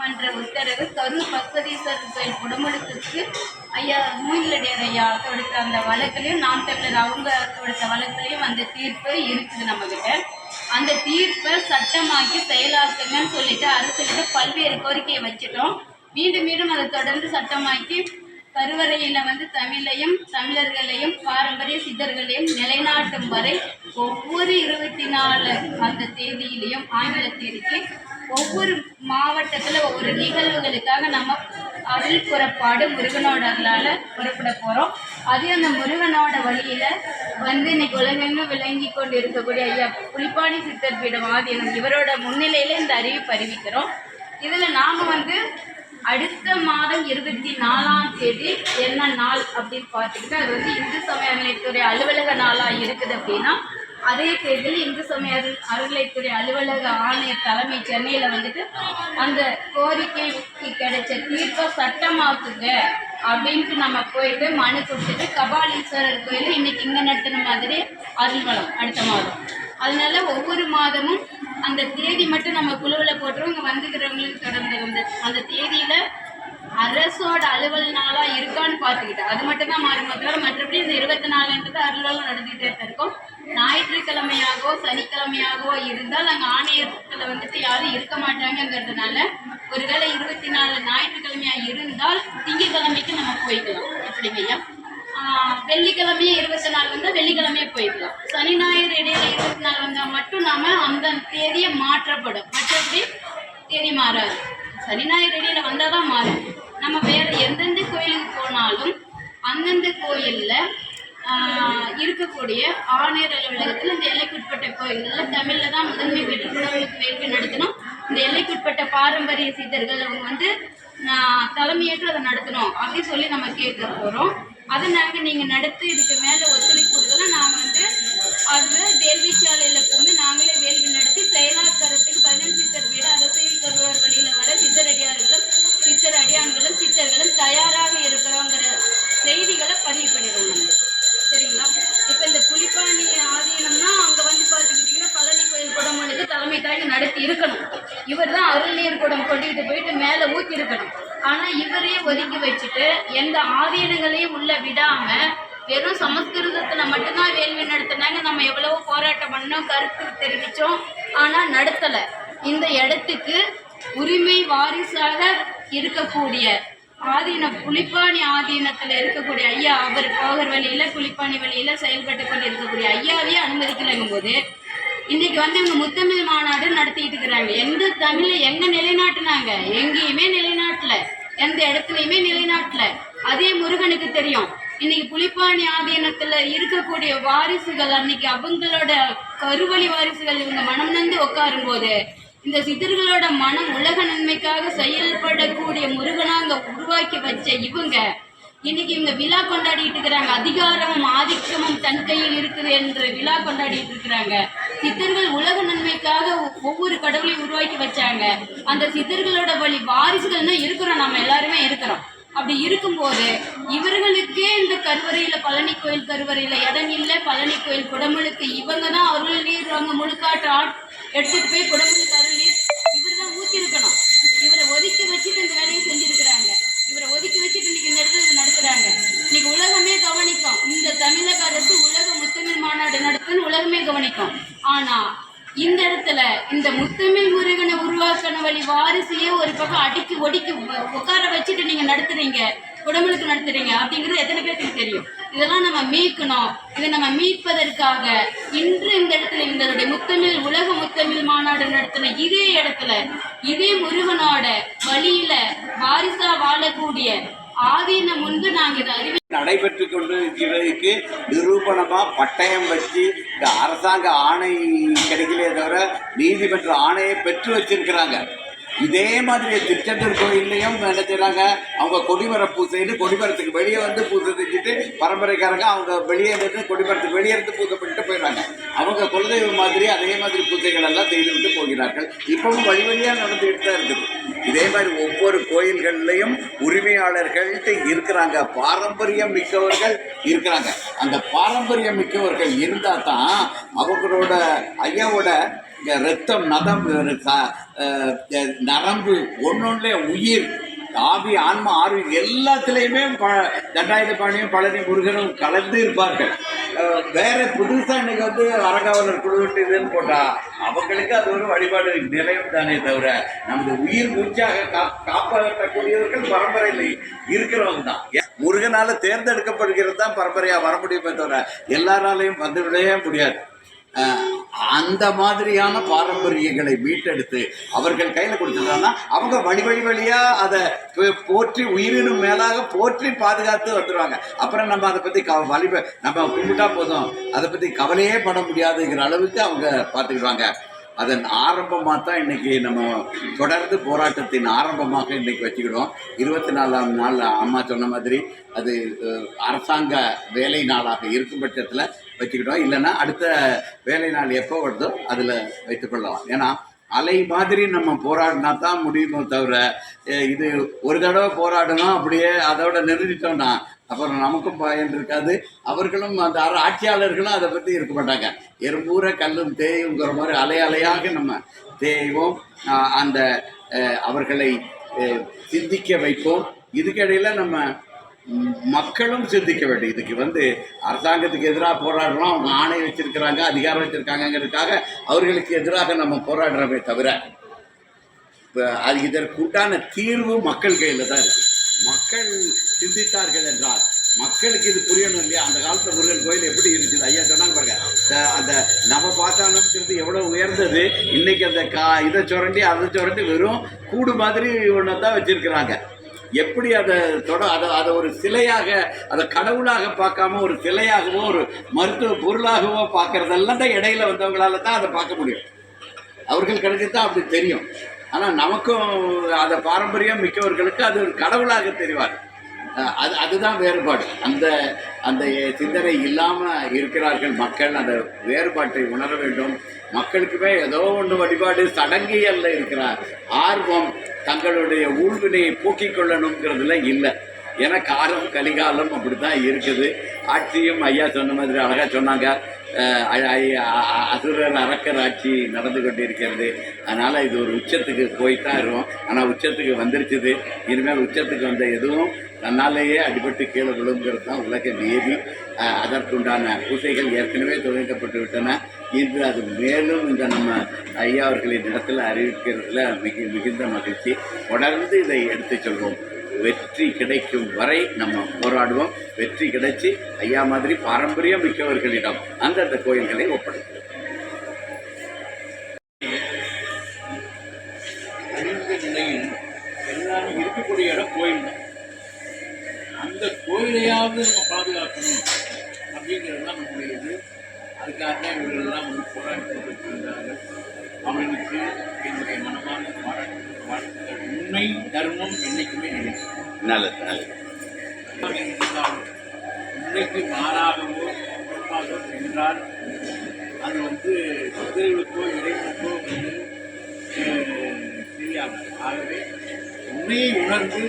மன்ற உத்தரவு கரூர் பக்வதீஸ்வரர் கோயில் குடமுழுக்கு ஐயா மூங்கிலடியார் ஐயா தொடுத்த அந்த வழக்குலையும் நாம் தமிழர் அவங்க தொடுத்த வழக்குலையும் அந்த தீர்ப்பு இருக்குது நம்மக்கிட்ட அந்த தீர்ப்பை சட்டமாக்கி செயலாக்குங்கன்னு சொல்லிட்டு அரசுகிட்ட பல்வேறு கோரிக்கையை வச்சுட்டோம். மீண்டும் மீண்டும் அதை தொடர்ந்து சட்டமாக்கி கருவறையில வந்து தமிழையும் தமிழர்களையும் பாரம்பரிய சித்தர்களையும் நிலைநாட்டும் வரை ஒவ்வொரு இருபத்தி நாலு அந்த தேதியிலையும் ஆங்கில தேதிக்கு ஒவ்வொரு மாவட்டத்துல ஒவ்வொரு நிகழ்வுகளுக்காக நம்ம அருள் புறப்பாடு முருகனோட அருளால புறப்பட போறோம். அதே அந்த முருகனோட வழியில வந்து இன்னைக்கு உலகெங்கும் விளங்கி கொண்டு இருக்கக்கூடிய ஐயா புலிப்பாடி சித்தர் பீடம் ஆதீனம் இவரோட முன்னிலையில இந்த அறிவிப்பு அறிவிக்கிறோம் இதுல நாம வந்து அடுத்த மாதம் இருபத்தி நாலாம் தேதி என்ன நாள் அப்படின்னு பார்த்துக்கிட்டு அது வந்து இந்து சமய அறநிலைத்துறை அலுவலக நாளாக இருக்குது அப்படின்னா அதே தேர்தலில் இந்து சமய அருள் அருளைத்துறை அலுவலக ஆணையர் தலைமை சென்னையில் வந்துட்டு அந்த கோரிக்கைக்கு கிடைச்ச தீர்ப்பை சட்டமாக்குங்க அப்படின்ட்டு நம்ம போயிட்டு மனு கொடுத்துட்டு கபாலீஸ்வரர் கோயில் இன்னைக்கு இங்கே நடத்தின மாதிரி அருள்வளம் அடுத்த மாதம். அதனால ஒவ்வொரு மாதமும் அந்த தேதி மட்டும் நம்ம குழுவில் போட்டுருவோம். இங்கே வந்துக்கிறவங்களுக்கு தொடர்ந்து வந்து அந்த தேதியில் அரசோட அலுவல் நாளாக இருக்கான்னு பார்த்துக்கிட்டேன் அது மட்டும் தான் மாறும். தவிர மற்றபடி இந்த இருபத்தி நாலுன்றது அலுவலம் நடந்துகிட்டே தான் இருக்கும். ஞாயிற்றுக்கிழமையாகவோ சனிக்கிழமையாகவோ இருந்தால் நாங்கள் ஆணையத்தில் வந்துட்டு யாரும் இருக்க மாட்டாங்கங்கிறதுனால ஒருவேளை இருபத்தி நாலு ஞாயிற்றுக்கிழமையா இருந்தால் திங்கட்கிழமைக்கு நம்ம போய்க்கலாம். எப்படிங்கய்யா வெள்ளிக்கிழமையே இருபத்தி நாலு வந்தால் வெள்ளிக்கிழமையே போய்க்கலாம். சனி ஞாயிறு இடையில இருபத்தி நாலு வந்தால் மட்டும் நாம அந்த தேதியை மாற்றப்படும். மற்றபடி தேதி மாறாது. சனி ஞாயிறு இடையில வந்தால் தான் மாறும். நம்ம வேற எந்தெந்த கோயிலுக்கு போனாலும் அந்தந்த கோயிலில் இருக்கக்கூடிய ஆணையர் அலுவலகத்தில் இந்த எல்லைக்குட்பட்ட கோயில்களில் தமிழில் தான் முதன்மை பெற்று குடமுழுக்கு வேள்வி நடத்தணும். இந்த எல்லைக்குட்பட்ட பாரம்பரிய சித்தர்கள் அவங்க வந்து தலைமையேற்று அதை நடத்தணும் அப்படின்னு சொல்லி நம்ம கேட்க போகிறோம் அதை நாங்கள் நீங்கள் நடத்தி இதுக்கு மேலே ஒத்துழைப்பு கொடுக்கல நாங்கள் வந்து அது வேள்வி சாலையில் போந்து நாங்களே வேள்வி நடத்தி செயலாக்கரத்துக்கு பதினஞ்சு சித்தர் வீடு அரசியல் கருவர் வழியில் வர சித்தரடியார்களும் சித்தர் அடியான்களும் சித்தர்களும் தயாராக பழனி ஆதீனம்னா அங்கே வந்து பார்த்துக்கிட்டிங்கன்னா பழனி கோயில் குடமுழுக்கு தலைமை தாங்கி நடத்தி இருக்கணும். இவர் தான் அருள்நீர் குடம் கொட்டிக்கிட்டு போயிட்டு மேலே ஊற்றி இருக்கணும் ஆனால் இவரே ஒதுக்கி வச்சுட்டு எந்த ஆதீனங்களையும் உள்ள விடாமல் வெறும் சமஸ்கிருதத்தில் மட்டும்தான் வேள்வி நடத்தினாங்க. நம்ம எவ்வளவோ போராட்டம் பண்ணோம் கருத்து தெரிவித்தோம் ஆனால் நடத்தலை. இந்த இடத்துக்கு உரிமை வாரிசாக இருக்கக்கூடிய ஆதீன புலிப்பாணி ஆதீனத்தில் இருக்கக்கூடிய ஐயா அவர் போகர் வழியில் புலிப்பாணி வழியில் செயல்பட்டு கொண்டு இருக்கக்கூடிய ஐயாவே அனுமதிக்கலைங்கும் போது இன்னைக்கு வந்து இவங்க முத்தமிழ் மாநாடு நடத்திட்டு இருக்கிறாங்க. எந்த தமிழை எங்க நிலைநாட்டினாங்க? எங்கேயுமே நிலைநாட்டல. எந்த இடத்துலையுமே நிலைநாட்டல. அதே முருகனுக்கு தெரியும். இன்னைக்கு புலிப்பாணி ஆதீனத்துல இருக்கக்கூடிய வாரிசுகள் அன்னைக்கு அவங்களோட கருவழி வாரிசுகள் இவங்க மனம் நந்து உட்காரும் போது இந்த சித்தர்களோட மனம் உலக நன்மைக்காக செயல்படக்கூடிய முருகனாங்க உருவாக்கி வச்ச இவங்க. இன்னைக்கு இவங்க விழா கொண்டாடிட்டு இருக்கிறாங்க. அதிகாரமும் ஆதிக்கமும் தன் கையில் இருக்குது என்ற விழா கொண்டாடிட்டு இருக்கிறாங்க. சித்தர்கள் உலக நன்மைக்காக ஒவ்வொரு கடவுளையும் உருவாக்கி வச்சாங்க. அந்த சித்தர்களோட வழி வாரிசுகள் தான் இருக்கிறோம். நம்ம எல்லாருமே இருக்கிறோம். அப்படி இருக்கும்போது இவர்களுக்கே இந்த கருவறையில பழனி கோயில் கருவறையில இடம் இல்லை. பழனி கோயில் குடமுழுக்கு இவங்க தான் அருள் நீர் முழுக்காட்டு ஆட் எடுத்துட்டு போய் குடமுழுக்கு அருள் நீர் இவர் தான் ஊத்தி இருக்கணும் இவரை ஒதுக்கி வச்சுட்டு இந்த வேலையை செஞ்சிருக்கிறாங்க இவரை ஒதுக்கி வச்சுட்டு இன்னைக்கு இந்த இடத்துல இதை நடத்துறாங்க இன்னைக்கு உலகமே கவனிக்கும் இந்த தமிழக அரசு உலக முத்தமிழ் மாநாடு நடத்துன்னு உலகமே கவனிக்கும் ஆனா இந்த இடத்துல இந்த முத்தமிழ் முருகனை உருவாக்கின வழி வாரிசையே ஒரு பக்கம் அடிக்கி ஒடிக்கி உட்கார வச்சுட்டு நீங்க நடத்துறீங்க உடம்புக்கு நடத்துறீங்க அப்படிங்கிறது எத்தனை பேருக்கு தெரியும்? இதெல்லாம் நம்ம மீட்கணும். இதை நம்ம மீட்பதற்காக இன்று இந்த இடத்துல இந்த முத்தமிழ் உலக முத்தமிழ் மாநாடு நடத்தின இதே இடத்துல இதே முருகனோட வழியில வாரிசா வாழக்கூடிய ஆதீனம் முன்பு நாங்க இதை அறிவி நடைபெற்று கொண்டு இருக்கிறதுக்கு நிரூபணமா பட்டயம் வச்சு இந்த அரசாங்க ஆணை கிடைக்கலையே தவிர நீதிமன்ற ஆணையை பெற்று வச்சிருக்கிறாங்க. இதே மாதிரி திருச்செந்தூர் கோயில்லையும் என்ன செய்கிறாங்க அவங்க கொடிமர பூசைன்னு கொடிமரத்துக்கு வெளியே வந்து பூசை செஞ்சுட்டு பரம்பரைக்காரங்க அவங்க வெளியே இருந்து கொடிமரத்துக்கு வெளியே இருந்து பூசை பண்ணிட்டு போயிடுறாங்க. அவங்க குலதெய்வம் மாதிரி அதே மாதிரி பூஜைகள் எல்லாம் செய்துவிட்டு போகிறார்கள். இப்பவும் வழி வழியாக நடந்துகிட்டு தான் இருக்குது. இதே மாதிரி ஒவ்வொரு கோயில்கள்லையும் உரிமையாளர்கள்ட்டு இருக்கிறாங்க. பாரம்பரியம் மிக்கவர்கள் இருக்கிறாங்க. அந்த பாரம்பரியம் மிக்கவர்கள் இருந்தால் தான் அவங்களோட ஐயாவோட ரத்தம் நதம் ஒரு அஹ், நரம்பு ஒன்னொன்னுல உயிர் ஆவி ஆன்மா ஆர்வி எல்லாத்துலேயுமே ப தண்டாயுதபாணியும் பழனி முருகனும் கலந்து இருப்பார்கள். வேற புதுசா இன்னைக்கு வந்து அரகாவலர் குழுவிட்டு இதுன்னு போட்டா அவங்களுக்கு அது ஒரு வழிபாடு நிலையம் தானே தவிர நமது உயிர் மூச்சாக கா காப்பாற்றக்கூடியவர்கள் பரம்பரையில் இருக்கிறவங்க தான். முருகனால தேர்ந்தெடுக்கப்படுகிறது தான் பரம்பரையா வர முடியுமே தவிர எல்லாராலையும் வந்து விடவே முடியாது. அந்த மாதிரியான பாரம்பரியங்களை மீட்டெடுத்து அவர்கள் கையில் கொடுத்துட்டாங்கன்னா அவங்க வழி வழி வழியா அதை போற்றி உயிரினும் மேலாக போற்றி பாதுகாத்து வந்துடுவாங்க அப்புறம் நம்ம அதை பற்றி க வழி நம்ம கும்பிட்டா போதும். அதை பற்றி கவலையே பண்ண முடியாதுங்கிற அளவுக்கு அவங்க பார்த்துக்கிடுவாங்க. அதன் ஆரம்பமாக தான் இன்னைக்கு நம்ம தொடர்ந்து போராட்டத்தின் ஆரம்பமாக இன்னைக்கு வச்சுக்கிடுவோம். இருபத்தி நாலாம் நாள் அம்மா சொன்ன மாதிரி அது அரசாங்க வேலை நாளாக இருக்கும் பட்சத்தில் வச்சுக்கிட்டோம் இல்லைன்னா அடுத்த வேலை நாள் எப்போ வருதோ அதில் வைத்துக்கொள்ளலாம் ஏன்னா அலை மாதிரி நம்ம போராடினா தான் முடியுமோ தவிர இது ஒரு தடவை போராடணும் அப்படியே அதோட நிறுத்திட்டோம்னா அப்புறம் நமக்கும் பயன் இருக்காது. அவர்களும் அந்த ஆட்சியாளர்களும் அதை பற்றி இருக்க மாட்டாங்க. எறும்பூர கல்லும் தேயுங்கிற மாதிரி அலை அலையாக நம்ம தேய்வோம். அந்த அவர்களை சிந்திக்க வைப்போம். இதுக்கிடையில் நம்ம மக்களும் சிந்திக்க வேண்டும். இதுக்கு வந்து அரசாங்கத்துக்கு எதிராக போராடுறோம். அவங்க ஆணை வச்சிருக்கிறாங்க அதிகாரம் வச்சிருக்காங்கிறதுக்காக அவர்களுக்கு எதிராக நம்ம போராடுறோமே தவிர இப்போ அது இதற்குண்டான தீர்வு மக்கள் கையில் தான் இருக்கு. மக்கள் சிந்தித்தார்கள் என்றால் மக்களுக்கு இது புரியணும் இல்லையா? அந்த காலத்தில் முருகன் கோயில் எப்படி இருந்துச்சு? ஐயா சொன்னாங்க பாருங்க அந்த நம்ம பார்த்தாலும் எவ்வளோ உயர்ந்தது இன்னைக்கு அந்த கா இதை சுரண்டி அதை சுரண்டி வெறும் கூடு மாதிரி ஒன்று தான் வச்சிருக்கிறாங்க. எப்படி அதை தொட அதை அதை ஒரு சிலையாக அதை கடவுளாக பார்க்காம ஒரு சிலையாகவோ ஒரு மருத்துவ பொருளாகவோ பார்க்கறதெல்லாம் தான் இடையில வந்தவங்களால தான் அதை பார்க்க முடியும். அவர்கள் கிடைச்சி தான் அப்படி தெரியும். ஆனால் நமக்கும் அதை பாரம்பரியம் மிக்கவர்களுக்கு அது ஒரு கடவுளாக தெரிவார். அது அதுதான் வேறுபாடு. அந்த அந்த சிந்தனை இல்லாமல் இருக்கிறார்கள் மக்கள் அந்த வேறுபாட்டை உணர வேண்டும். மக்களுக்குமே ஏதோ ஒன்று வழிபாடு சடங்கியல்ல இருக்கிற ஆர்வம் தங்களுடைய ஊழ்வினையை போக்கிக் கொள்ளணுங்கிறதுல இல்லை. ஏன்னா காலம் கலிகாலம் அப்படி தான் இருக்குது. ஆட்சியும் ஐயா சொன்ன மாதிரி அழகாக சொன்னாங்க. அசுரர் அரக்கர் ஆட்சி நடந்து கொண்டிருக்கிறது. அதனால் இது ஒரு உச்சத்துக்கு போய்த்தான் இருக்கும். ஆனால் உச்சத்துக்கு வந்துருச்சுது. இனிமேல் உச்சத்துக்கு வந்த எதுவும் தன்னாலேயே அடிபட்டு கீழே விழுங்கிறது தான் உலக நியதி அதற்குண்டான பூசைகள் ஏற்கனவே துவங்கப்பட்டு விட்டன இன்று அது மேலும் இந்த நம்ம ஐயா அவர்களின் இடத்துல அறிவிக்கிறதுல மிக மிகுந்த மகிழ்ச்சி. தொடர்ந்து இதை எடுத்துச் சொல்வோம். வெற்றி கிடைக்கும் வரை நம்ம போராடுவோம். வெற்றி கிடைச்சி ஐயா மாதிரி பாரம்பரியம் மிக்கவர்களிடம் அந்தந்த கோயில்களை ஒப்படைப்போம். கோயிலையாவது நம்ம பாதுகாக்கணும் அப்படிங்கிறது தான் நம்முடைய இது. அதுக்காக தான் இவர்களெல்லாம் வந்து போராடி கொண்டிருக்கின்றார்கள் அவர்களுக்கு என்னுடைய மனமான பாராட்டுகள் வாழ்த்துக்கள் உண்மை தர்மம் என்றைக்குமே நினைக்கும். நல்லது நல்லது. உண்மைக்கு மாறாகவோ பொறுப்பாகவோ சென்றால் அது வந்து சித்தர்களுக்கோ இறைவனுக்கோ வந்து தெரியாது. ஆகவே உண்மையை உணர்ந்து